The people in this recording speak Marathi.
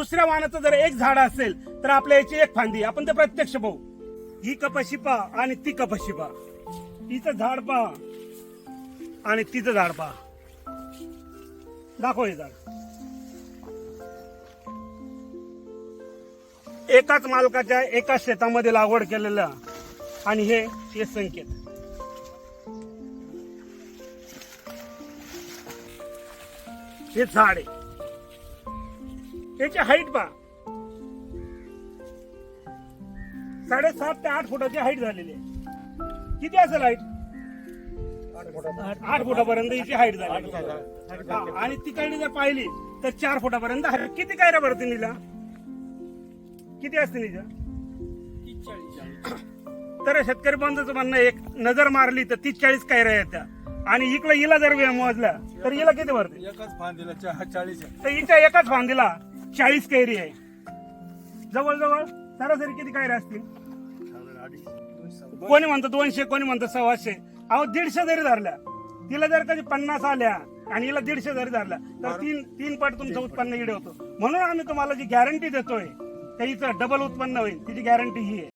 दुसऱ्या वाहनाचं जर एक झाड असेल तर आपल्या याची एक फांदी. आपण ते प्रत्यक्ष पाहू. ही कपाशी पहा आणि ती कपाशी पहा. तिचं झाड पहा आणि तिचं झाड पहा. दाखव हे झाड. एकाच मालकाच्या एका शेतामध्ये लागवड केलेलं आणि हे हे संकेत. हे झाड आहे. याची हाईट पहा. साडेसात ते आठ फुटाची हाईट झालेली आहे. किती असेल हाईट आठ फुटापर्यंत हिची हाईट झाली आणि तिकडे जर पाहिली तर चार फुटापर्यंत. किती कायऱ्या भरते निला किती असते निजा तर शेतकरी बंधूचं म्हणणं एक नजर मारली तर तीस चाळीस कायऱ्या येत्या आणि इकडे हिला जर वे- मोजल्या तर हिला किती भरते एकच फांदीला चाळीस. तर हिच्या एकाच फांदीला चाळीस कैरी आहे. जवळजवळ सरासरी किती कैऱ्या असतील? कोणी म्हणतं दोनशे कोणी म्हणतं सव्वाशे? अहो दीडशे जरी धरल्या तिला जर कधी पन्नास आल्या आणि हिला दीडशे जरी धरल्या तर तीन तीन पट तुमचं उत्पन्न इडे होतं. म्हणून आम्ही तुम्हाला जी गॅरंटी देतोय त्या हिचं डबल उत्पन्न होईल. तिची गॅरंटी ही आहे.